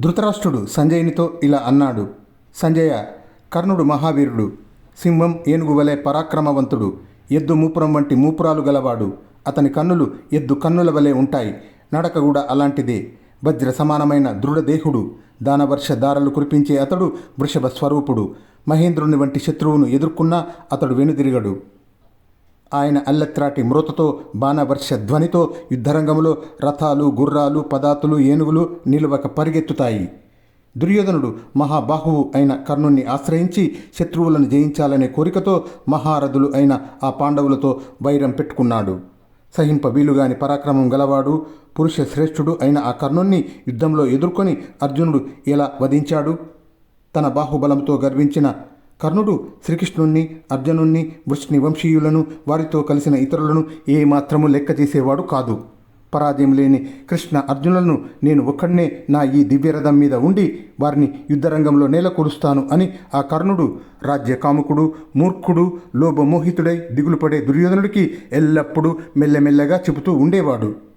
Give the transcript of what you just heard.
ధృతరాష్ట్రుడు సంజయునితో ఇలా అన్నాడు. సంజయ కర్ణుడు మహావీరుడు. సింహం ఏనుగు వలె పరాక్రమవంతుడు. ఎద్దు మూపురం వంటి మూపురాలు గలవాడు. అతని కన్నులు ఎద్దు కన్నుల వలె ఉంటాయి. నడక కూడా అలాంటిదే. వజ్ర సమానమైన దృఢదేహుడు. దానవర్ష దారలు కురిపించే అతడు వృషభ స్వరూపుడు. మహేంద్రుని వంటి శత్రువును ఎదుర్కొన్నా అతడు వెనుదిరగడు. ఆయన అల్లెత్రాటి మృతతో బాణవర్ష ధ్వనితో యుద్ధరంగంలో రథాలు గుర్రాలు పదాతులు ఏనుగులు నిలువక పరిగెత్తుతాయి. దుర్యోధనుడు మహాబాహువు అయిన కర్ణుణ్ణి ఆశ్రయించి శత్రువులను జయించాలనే కోరికతో మహారథులు అయిన ఆ పాండవులతో వైరం పెట్టుకున్నాడు. సహింప వీలుగాని పరాక్రమం గలవాడు పురుష శ్రేష్ఠుడు అయిన ఆ కర్ణుణ్ణి యుద్ధంలో ఎదుర్కొని అర్జునుడు ఎలా వధించాడు? తన బాహుబలంతో గర్వించిన కర్ణుడు శ్రీకృష్ణుణ్ణి అర్జునుణ్ణి వృష్ణి వంశీయులను వారితో కలిసిన ఇతరులను ఏమాత్రము లెక్క చేసేవాడు కాదు. పరాజయం లేని కృష్ణ అర్జునులను నేను ఒక్కడనే నా ఈ దివ్యరథం మీద ఉండి వారిని యుద్ధరంగంలో నేలకొలుస్తాను అని ఆ కర్ణుడు రాజ్య కాముకుడు మూర్ఖుడు లోభమోహితుడై దిగులుపడే దుర్యోధనుడికి ఎల్లప్పుడూ మెల్లమెల్లగా చెబుతూ ఉండేవాడు.